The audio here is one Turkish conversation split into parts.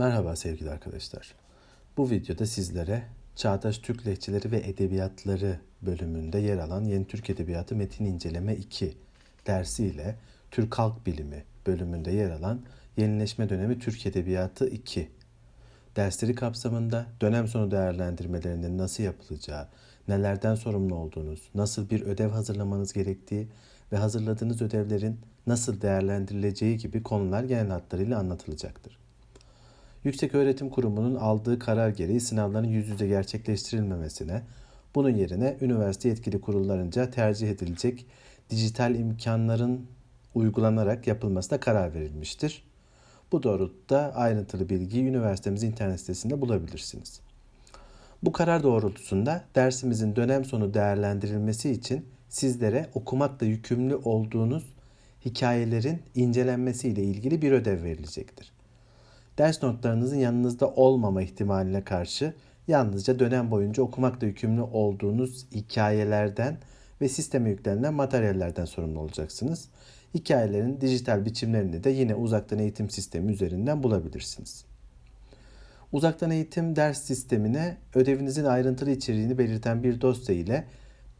Merhaba sevgili arkadaşlar. Bu videoda sizlere Çağdaş Türk Lehçeleri ve Edebiyatları bölümünde yer alan Yeni Türk Edebiyatı Metin İnceleme 2 dersiyle Türk Halk Bilimi bölümünde yer alan Yenileşme Dönemi Türk Edebiyatı 2 dersleri kapsamında dönem sonu değerlendirmelerinin nasıl yapılacağı, nelerden sorumlu olduğunuz, nasıl bir ödev hazırlamanız gerektiği ve hazırladığınız ödevlerin nasıl değerlendirileceği gibi konular genel hatlarıyla anlatılacaktır. Yüksek Öğretim Kurumu'nun aldığı karar gereği sınavların yüz yüze gerçekleştirilmemesine, bunun yerine üniversite yetkili kurullarınca tercih edilecek dijital imkanların uygulanarak yapılmasına karar verilmiştir. Bu doğrultuda ayrıntılı bilgiyi üniversitemizin internet sitesinde bulabilirsiniz. Bu karar doğrultusunda dersimizin dönem sonu değerlendirilmesi için sizlere okumakla yükümlü olduğunuz hikayelerin incelenmesi ile ilgili bir ödev verilecektir. Ders notlarınızın yanınızda olmama ihtimaline karşı yalnızca dönem boyunca okumakla yükümlü olduğunuz hikayelerden ve sisteme yüklenilen materyallerden sorumlu olacaksınız. Hikayelerin dijital biçimlerini de yine uzaktan eğitim sistemi üzerinden bulabilirsiniz. Uzaktan eğitim ders sistemine ödevinizin ayrıntılı içeriğini belirten bir dosya ile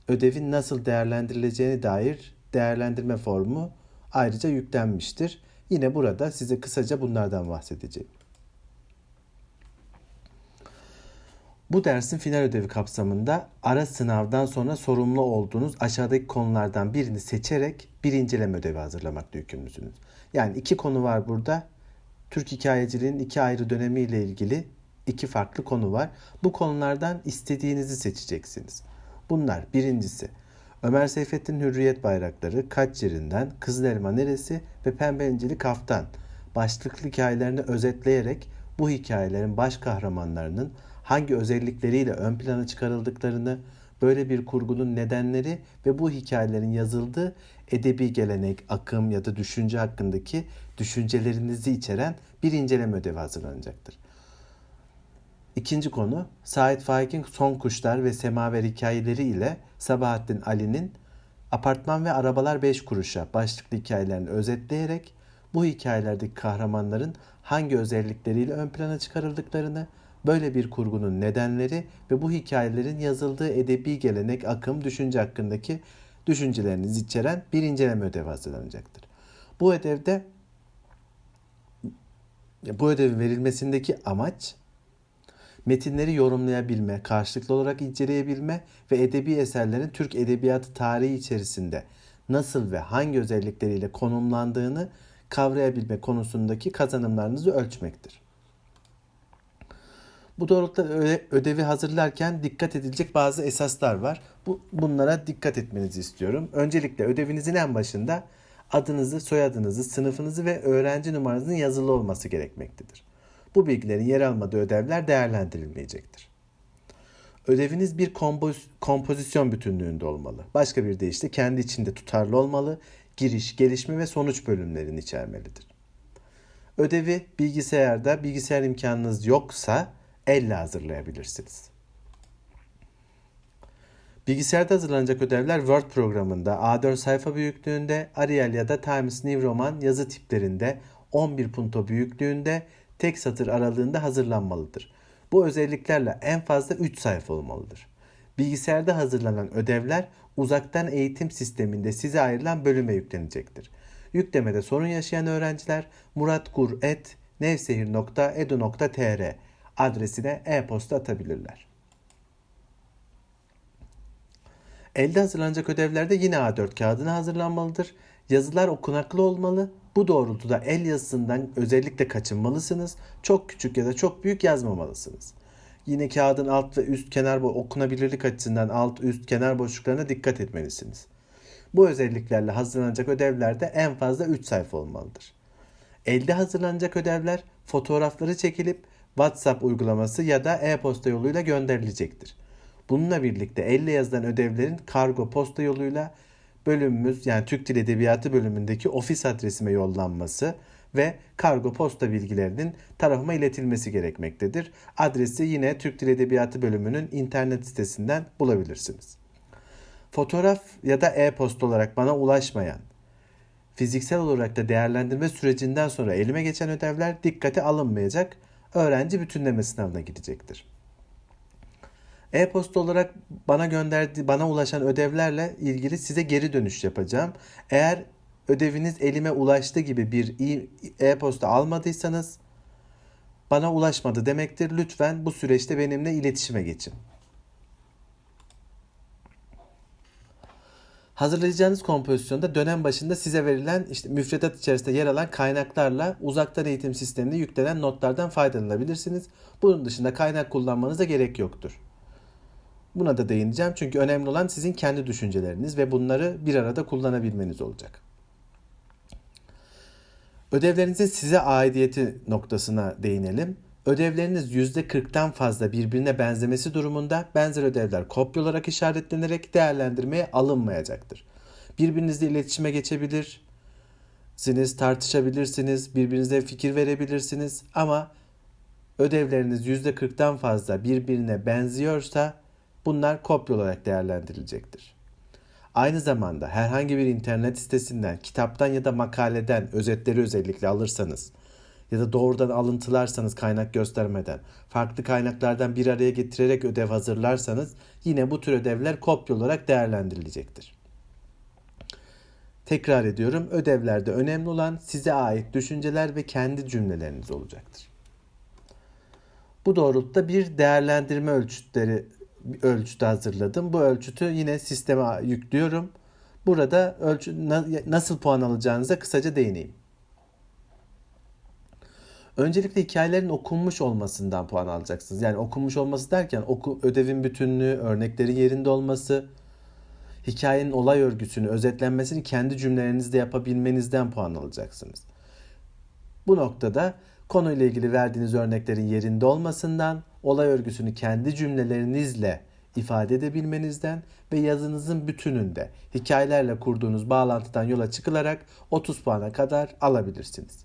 ödevin nasıl değerlendirileceğine dair değerlendirme formu ayrıca yüklenmiştir. Yine burada size kısaca bunlardan bahsedeceğim. Bu dersin final ödevi kapsamında ara sınavdan sonra sorumlu olduğunuz aşağıdaki konulardan birini seçerek bir inceleme ödevi hazırlamakla yükümlüsünüz. Yani iki konu var burada. Türk hikayeciliğinin iki ayrı dönemiyle ilgili iki farklı konu var. Bu konulardan istediğinizi seçeceksiniz. Bunlar birincisi Ömer Seyfettin Hürriyet Bayrakları, Kaç Yerinden, Kızıl Elma Neresi ve Pembe İncili Kaftan başlıklı hikayelerini özetleyerek bu hikayelerin baş kahramanlarının hangi özellikleriyle ön plana çıkarıldıklarını, böyle bir kurgunun nedenleri ve bu hikayelerin yazıldığı edebi gelenek, akım ya da düşünce hakkındaki düşüncelerinizi içeren bir inceleme ödevi hazırlanacaktır. İkinci konu Sait Faik'in Son Kuşlar ve Semaver hikayeleri ile Sabahattin Ali'nin Apartman ve Arabalar 5 Kuruş'a başlıklı hikayelerini özetleyerek bu hikayelerdeki kahramanların hangi özellikleriyle ön plana çıkarıldıklarını, böyle bir kurgunun nedenleri ve bu hikayelerin yazıldığı edebi gelenek, akım, düşünce hakkındaki düşüncelerinizi içeren bir inceleme ödevi hazırlanacaktır. Bu ödevde bu ödevin verilmesindeki amaç metinleri yorumlayabilme, karşılıklı olarak inceleyebilme ve edebi eserlerin Türk edebiyatı tarihi içerisinde nasıl ve hangi özellikleriyle konumlandığını kavrayabilme konusundaki kazanımlarınızı ölçmektir. Bu doğrultuda ödevi hazırlarken dikkat edilecek bazı esaslar var. Bu, bunlara dikkat etmenizi istiyorum. Öncelikle ödevinizin en başında adınızı, soyadınızı, sınıfınızı ve öğrenci numaranızın yazılı olması gerekmektedir. Bu bilgilerin yer almadığı ödevler değerlendirilmeyecektir. Ödeviniz bir kompoz kompozisyon bütünlüğünde olmalı. Başka bir deyişle kendi içinde tutarlı olmalı, giriş, gelişme ve sonuç bölümlerini içermelidir. Ödevi bilgisayarda, bilgisayar imkanınız yoksa elle hazırlayabilirsiniz. Bilgisayarda hazırlanacak ödevler Word programında A4 sayfa büyüklüğünde, Arial ya da Times New Roman yazı tiplerinde 11 punto büyüklüğünde tek satır aralığında hazırlanmalıdır. Bu özelliklerle en fazla 3 sayfa olmalıdır. Bilgisayarda hazırlanan ödevler uzaktan eğitim sisteminde size ayrılan bölüme yüklenecektir. Yüklemede sorun yaşayan öğrenciler muratgur.nevsehir.edu.tr adresine e-posta atabilirler. Elde hazırlanacak ödevlerde yine A4 kağıdına hazırlanmalıdır. Yazılar okunaklı olmalı. Bu doğrultuda el yazısından özellikle kaçınmalısınız. Çok küçük ya da çok büyük yazmamalısınız. Yine kağıdın alt ve üst kenar okunabilirlik açısından alt üst kenar boşluklarına dikkat etmelisiniz. Bu özelliklerle hazırlanacak ödevlerde en fazla 3 sayfa olmalıdır. Elde hazırlanacak ödevler fotoğrafları çekilip WhatsApp uygulaması ya da e-posta yoluyla gönderilecektir. Bununla birlikte elle yazılan ödevlerin kargo posta yoluyla bölümümüz yani Türk Dil Edebiyatı bölümündeki ofis adresime yollanması ve kargo posta bilgilerinin tarafıma iletilmesi gerekmektedir. Adresi yine Türk Dil Edebiyatı bölümünün internet sitesinden bulabilirsiniz. Fotoğraf ya da e-posta olarak bana ulaşmayan, fiziksel olarak da değerlendirme sürecinden sonra elime geçen ödevler dikkate alınmayacak. öğrenci bütünleme sınavına girecektir. E-posta olarak bana gönderdiği, bana ulaşan ödevlerle ilgili size geri dönüş yapacağım. Eğer ödeviniz elime ulaştı gibi bir e-posta almadıysanız bana ulaşmadı demektir. Lütfen bu süreçte benimle iletişime geçin. Hazırlayacağınız kompozisyonda dönem başında size verilen işte müfredat içerisinde yer alan kaynaklarla uzaktan eğitim sistemine yüklenen notlardan faydalanabilirsiniz. Bunun dışında kaynak kullanmanıza gerek yoktur. Buna da değineceğim çünkü önemli olan sizin kendi düşünceleriniz ve bunları bir arada kullanabilmeniz olacak. Ödevlerinizin size aidiyeti noktasına değinelim. Ödevleriniz %40'tan fazla birbirine benzemesi durumunda benzer ödevler kopya olarak işaretlenerek değerlendirmeye alınmayacaktır. Birbirinizle iletişime geçebilirsiniz, tartışabilirsiniz, birbirinize fikir verebilirsiniz ama ödevleriniz %40'tan fazla birbirine benziyorsa bunlar kopya olarak değerlendirilecektir. Aynı zamanda herhangi bir internet sitesinden, kitaptan ya da makaleden özetleri özellikle alırsanız ya da doğrudan alıntılarsanız kaynak göstermeden, farklı kaynaklardan bir araya getirerek ödev hazırlarsanız yine bu tür ödevler kopya olarak değerlendirilecektir. Tekrar ediyorum, ödevlerde önemli olan size ait düşünceler ve kendi cümleleriniz olacaktır. Bu doğrultuda bir değerlendirme ölçütleri ölçütü hazırladım. Bu ölçütü yine sisteme yüklüyorum. Burada ölçü nasıl puan alacağınıza kısaca değineyim. Öncelikle hikayelerin okunmuş olmasından puan alacaksınız. Yani okunmuş olması derken oku, ödevin bütünlüğü, örneklerin yerinde olması, hikayenin olay örgüsünü, özetlenmesini kendi cümlelerinizde yapabilmenizden puan alacaksınız. Bu noktada konuyla ilgili verdiğiniz örneklerin yerinde olmasından, olay örgüsünü kendi cümlelerinizle ifade edebilmenizden ve yazınızın bütününde hikayelerle kurduğunuz bağlantıdan yola çıkılarak 30 puana kadar alabilirsiniz.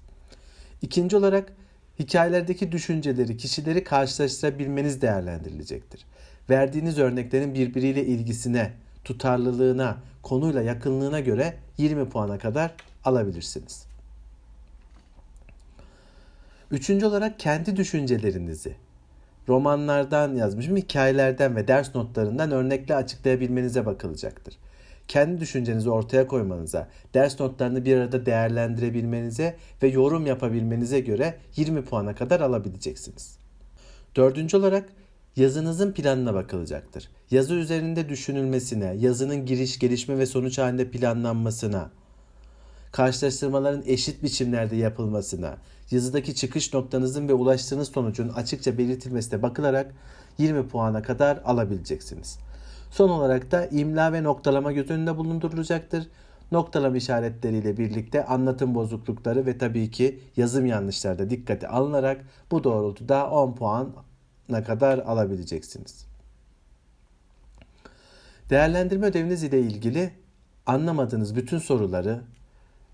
İkinci olarak hikayelerdeki düşünceleri, kişileri karşılaştırabilmeniz değerlendirilecektir. Verdiğiniz örneklerin birbiriyle ilgisine, tutarlılığına, konuyla yakınlığına göre 20 puana kadar alabilirsiniz. Üçüncü olarak kendi düşüncelerinizi romanlardan yazmışım, hikayelerden ve ders notlarından örnekle açıklayabilmenize bakılacaktır. Kendi düşüncenizi ortaya koymanıza, ders notlarını bir arada değerlendirebilmenize ve yorum yapabilmenize göre 20 puana kadar alabileceksiniz. Dördüncü olarak yazınızın planına bakılacaktır. Yazı üzerinde düşünülmesine, yazının giriş, gelişme ve sonuç halinde planlanmasına, karşılaştırmaların eşit biçimlerde yapılmasına, yazıdaki çıkış noktanızın ve ulaştığınız sonucun açıkça belirtilmesine bakılarak 20 puana kadar alabileceksiniz. Son olarak da imla ve noktalama göz önünde bulundurulacaktır. Noktalama işaretleriyle birlikte anlatım bozuklukları ve tabii ki yazım yanlışları da dikkate alınarak bu doğrultuda 10 puana kadar alabileceksiniz. Değerlendirme ödeviniz ile ilgili anlamadığınız bütün soruları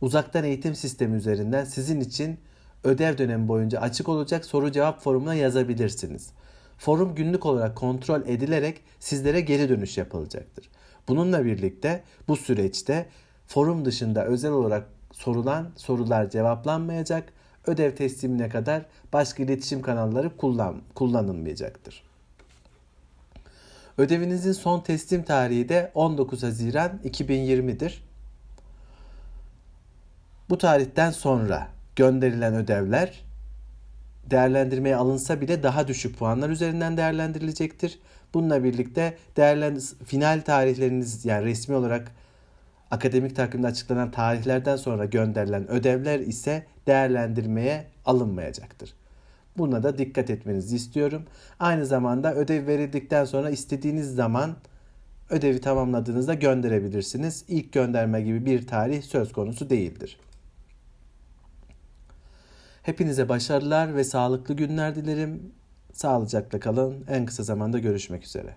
uzaktan eğitim sistemi üzerinden sizin için ödev dönemi boyunca açık olacak soru cevap forumuna yazabilirsiniz. Forum günlük olarak kontrol edilerek sizlere geri dönüş yapılacaktır. Bununla birlikte bu süreçte forum dışında özel olarak sorulan sorular cevaplanmayacak, ödev teslimine kadar başka iletişim kanalları kullan, kullanılmayacaktır. Ödevinizin son teslim tarihi de 19 Haziran 2020'dir. Bu tarihten sonra gönderilen ödevler değerlendirmeye alınsa bile daha düşük puanlar üzerinden değerlendirilecektir. Bununla birlikte değerlen final tarihleriniz yani resmi olarak akademik takvimde açıklanan tarihlerden sonra gönderilen ödevler ise değerlendirmeye alınmayacaktır. Buna da dikkat etmenizi istiyorum. Aynı zamanda ödev verildikten sonra istediğiniz zaman ödevi tamamladığınızda gönderebilirsiniz. İlk gönderme gibi bir tarih söz konusu değildir. Hepinize başarılar ve sağlıklı günler dilerim. Sağlıcakla kalın. En kısa zamanda görüşmek üzere.